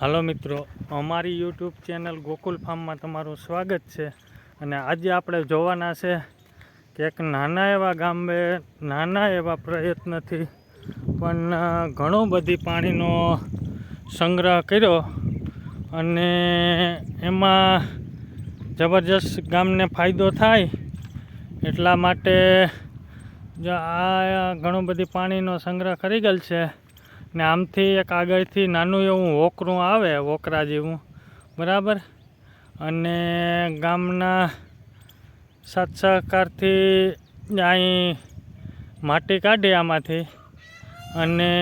હાલો મિત્રો, અમારી YouTube channel Gokul ફાર્મમાં તમારું સ્વાગત છે. અને આજે આપણે જોવાના છે કે એક નાના એવા ગામે નાના એવા પ્રયત્નથી પણ ઘણો બધી પાણીનો સંગ્રહ કર્યો અને એમાં જબરજસ્ત ગામને ફાયદો થાય એટલા માટે જો આ ઘણો બધી પાણીનો સંગ્રહ કરી ગયેલ છે. ને આમથી એક આગળથી નાનું એવું વોકરું આવે વોકરા જેવું બરાબર? અને ગામના સાત સહકારથી અહીં માટી કાઢી આમાંથી. અને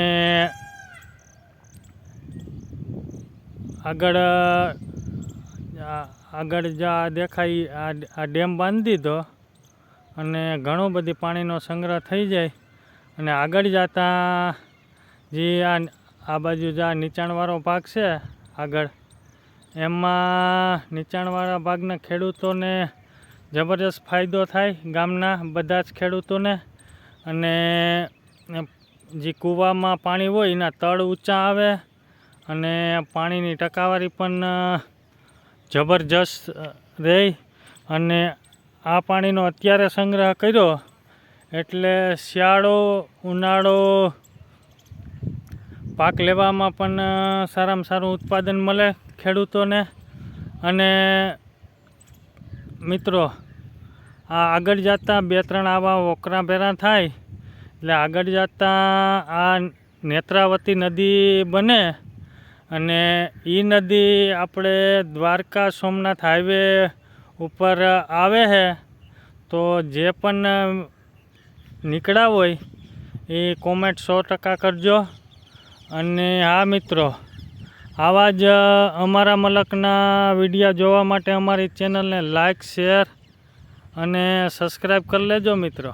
આગળ આગળ જ્યાં દેખાય આ ડેમ બાંધી દીધો. અને ઘણો બધી પાણીનો સંગ્રહ થઈ જાય. અને આગળ જતાં જે, આ આ બાજુ જે આ નીચાણવાળો ભાગ છે, આગળ. એમાં નીચાણવાળા ભાગના ખેડૂતોને જબરજસ્ત ફાયદો થાય ગામના બધા જ ખેડૂતોને. અને જે કૂવામાં પાણી હોય એના તળ ઊંચા આવે અને પાણીની ટકાવારી પણ જબરજસ્ત રહે અને આ પાણીનો અત્યારે સંગ્રહ કર્યો એટલે શિયાળો, ઉનાળો પાક લેવામાં પણ સારામાં સારું ઉત્પાદન મળે ખેડૂતોને. અને મિત્રો, આ આગળ જતાં બે ત્રણ આવા વોકરા ભેરા થાય, એટલે આગળ જતાં આ નેત્રાવતી નદી બને અને એ નદી આપણે દ્વારકા સોમનાથ હાઈવે ઉપર આવે છે તો જે પણ નીકળ્યા હોય, એ કોમેન્ટ સો ટકા કરજો. અને હા મિત્રો, આવા જ અમારા મલકના વિડીયા જોવા માટે અમારી ચેનલને લાઈક, શેર અને સબસ્ક્રાઈબ કરી લેજો મિત્રો.